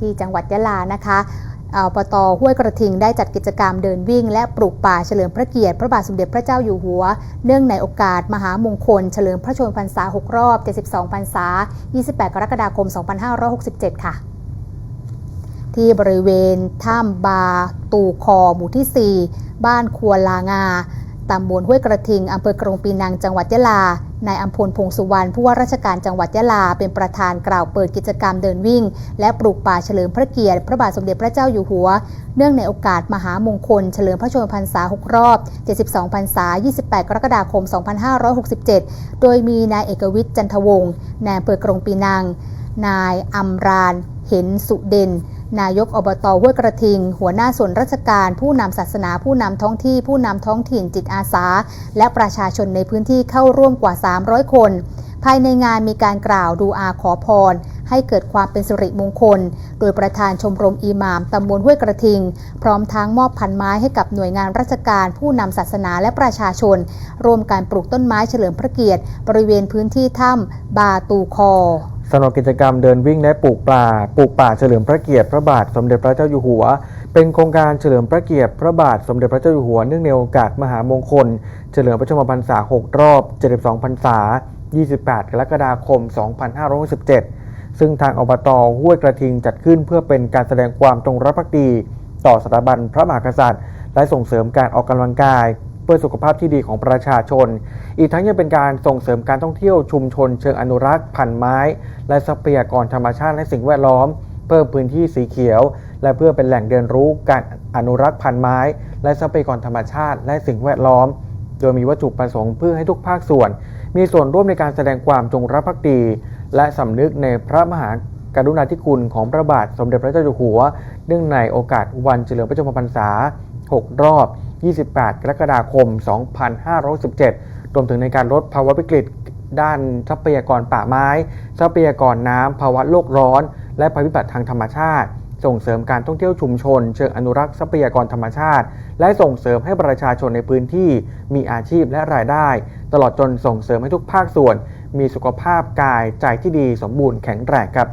ที่จังหวัดยะลานะคะอบตห้วยกระทิงได้จัดกิจกรรมเดินวิ่ง และปลูกป่าเฉลิมพระเกียรติ พระบาทสมเด็จพระเจ้าอยู่หัว เนื่องในโอกาสมหามงคล เฉลิมพระชนมพรรษา 6 รอบ 72 พรรษา 28 กรกฎาคม 2567 ค่ะ ที่บริเวณถ้ำบา ตูคอหมู่ที่ 4 บ้านครัวลางา ตำบลห้วยกระทิงอำเภอกรงปีนังจังหวัดยะลานายอัมพลพงสุวรรณผู้ว่าราชการจังหวัดยะลา เป็นประธานกล่าวเปิดกิจกรรมเดินวิ่ง และปลูกป่าเฉลิมพระเกียรติ พระบาทสมเด็จพระเจ้าอยู่หัว เนื่องในโอกาสมหามงคล เฉลิมพระชนมพรรษา 6 รอบ 72 พรรษา 28 กรกฎาคม 2567 โดยมีนายเอกวิทย์จันทวงศ์นายอำเภอกรงปีนัง นายอัมราน เห็นสุเด่น นายกอบตห้วยกระทิง หัวหน้าส่วนราชการ ผู้นำศาสนา ผู้นำท้องที่ ผู้นำท้องถิ่นจิตอาสา และประชาชนในพื้นที่เข้าร่วมกว่า 300 คน ภายในงานมีการกล่าวดูอาขอพร ให้เกิดความเป็นสิริมงคล โดยประธานชมรมอิหม่ามตำบลห้วยกระทิง พร้อมทั้งมอบพันไม้ให้กับหน่วยงานราชการ ผู้นำศาสนาและประชาชน ร่วมการปลูกต้นไม้เฉลิมพระเกียรติ บริเวณพื้นที่ถ้ำบาตูคอ สำหรับกิจกรรมเดินวิ่งและปลูกป่า ปลูกป่าเฉลิมพระเกียรติพระบาทสมเด็จพระเจ้าอยู่หัว เป็นโครงการเฉลิมพระเกียรติพระบาทสมเด็จพระเจ้าอยู่หัวเนื่องในโอกาสมหามงคล เฉลิมพระชนมพรรษา 6 รอบ 72 พรรษา 28 กรกฎาคม 2567 ซึ่งทางอบตห้วยกระทิงจัดขึ้นเพื่อเป็นการแสดงความจงรักภักดี ต่อสถาบันพระมหากษัตริย์ และส่งเสริมการออกกำลังกาย เพื่อสุขภาพที่ดีของประชาชนอีกทั้งยังเป็นการส่งเสริมการท่องเที่ยวชุมชนเชิงอนุรักษ์พันไม้ และทรัพยากรธรรมชาติและสิ่งแวดล้อม เพิ่มพื้นที่สีเขียว และเพื่อเป็นแหล่งเรียนรู้การอนุรักษ์พันไม้ และทรัพยากรธรรมชาติและสิ่งแวดล้อม โดยมีวัตถุประสงค์เพื่อให้ทุกภาคส่วน มีส่วนร่วมในการแสดงความจงรักภักดี และสำนึกในพระมหากรุณาธิคุณของพระบาทสมเด็จพระเจ้าอยู่หัว เนื่องในโอกาสวันเฉลิมพระชนมพรรษา 6 รอบ 28 กรกฎาคม 2517 รวมถึงในการลดภาวะวิกฤตด้านทรัพยากรป่าไม้ ทรัพยากรน้ำภาวะโลกร้อน และภัยพิบัติทางธรรมชาติ ส่งเสริมการท่องเที่ยวชุมชน เชิงอนุรักษ์ทรัพยากรธรรมชาติ และส่งเสริมให้ประชาชนในพื้นที่ มีอาชีพและรายได้ ตลอดจนส่งเสริมให้ทุกภาคส่วน มีสุขภาพกายใจที่ดีสมบูรณ์แข็งแรงครับ